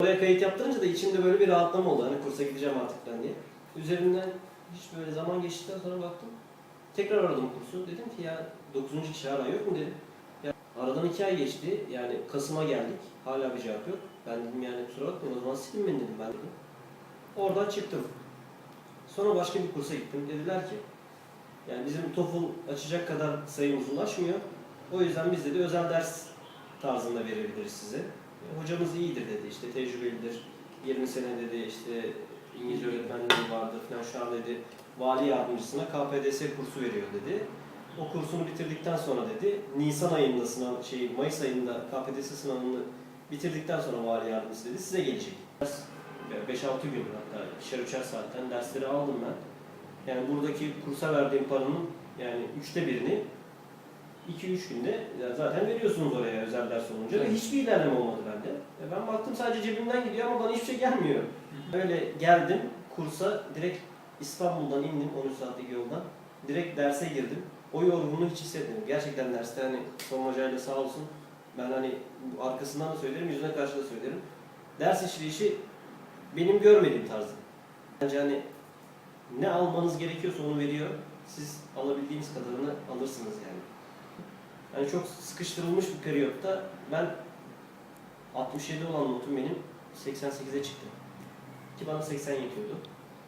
Oraya kayıt yaptırınca da içimde böyle bir rahatlama oldu. Hani kursa gideceğim artık ben diye. Üzerinden hiç böyle zaman geçtikten sonra baktım. Tekrar aradım kursu. Dedim ki ya 9. kişi ara yok mu dedim. Ya, aradan 2 ay geçti. Yani Kasım'a geldik. Hala bir cevap yok. Ben dedim yani kusura bakmayın o zaman silin beni dedim ben dedim. Oradan çıktım. Sonra başka bir kursa gittim. Dediler ki yani bizim TOEFL açacak kadar sayımız ulaşmıyor. O yüzden biz dedi özel ders tarzında verebiliriz size. Hocamız iyidir dedi işte tecrübelidir. 20 sene dedi işte İngilizce öğretmenliği vardır falan şu an dedi vali yardımcısına KPDS kursu veriyor dedi. O kursunu bitirdikten sonra dedi Nisan ayında sınav şey Mayıs ayında KPDS sınavını bitirdikten sonra vali yardımcısı dedi size gelecek. Ders 5-6 gün hatta ikişer üçer saatten dersleri aldım ben. Yani buradaki kursa verdiğim paranın yani üçte birini 2-3 günde zaten veriyorsunuz oraya özel ders olunca ve hiçbir ilerleme olmadı ben baktım sadece cebimden gidiyor ama bana hiçbir şey gelmiyor. Böyle geldim kursa direkt İstanbul'dan indim 13 saatlik yoldan. Direkt derse girdim. O yorgunluğu hiç hissetmedim. Gerçekten derste hani son hocayla sağ olsun ben hani arkasından da söylerim, yüzüne karşı da söylerim. Ders işleyişi benim görmediğim tarzda. Bence hani ne almanız gerekiyorsa onu veriyor. Siz alabildiğiniz kadarını alırsınız yani. Yani çok sıkıştırılmış bir periyotta ben 67 olan notum benim 88'e çıktı. Ki bana 80 yetiyordu.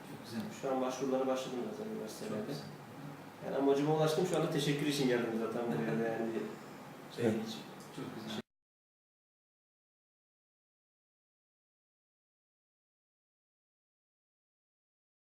Çok güzel. Şu an başvurulara başladım zaten üniversitelerde. Yani amacıma ulaştım. Şu anda teşekkür için geldim zaten buraya yani. Şey Evet. için. Çok güzel.